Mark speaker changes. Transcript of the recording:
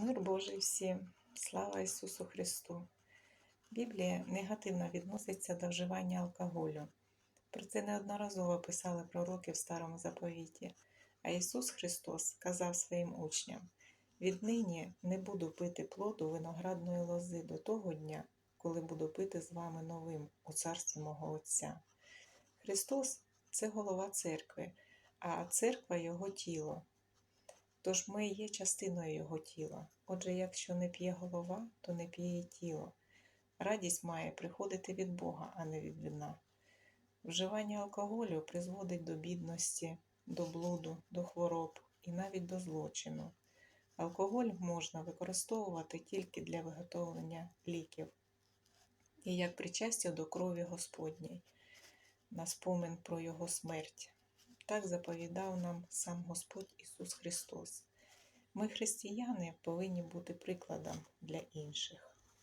Speaker 1: Мир Божий всім, слава Ісусу Христу. Біблія негативно відноситься до вживання алкоголю. Про це неодноразово писали пророки в Старому Заповіті. А Ісус Христос казав своїм учням: віднині не буду пити плоду виноградної лози до того дня, коли буду пити з вами новим у царстві мого Отця. Христос це голова церкви, а церква Його тіло. Тож ми є частиною Його тіла. Отже, якщо не п'є голова, то не п'є і тіло. Радість має приходити від Бога, а не від вина. Вживання алкоголю призводить до бідності, до блуду, до хвороб і навіть до злочину. Алкоголь можна використовувати тільки для виготовлення ліків і як причастя до крові Господній, на спомин про Його смерть. Так заповідав нам сам Господь Ісус Христос. Ми, християни, повинні бути прикладом для інших.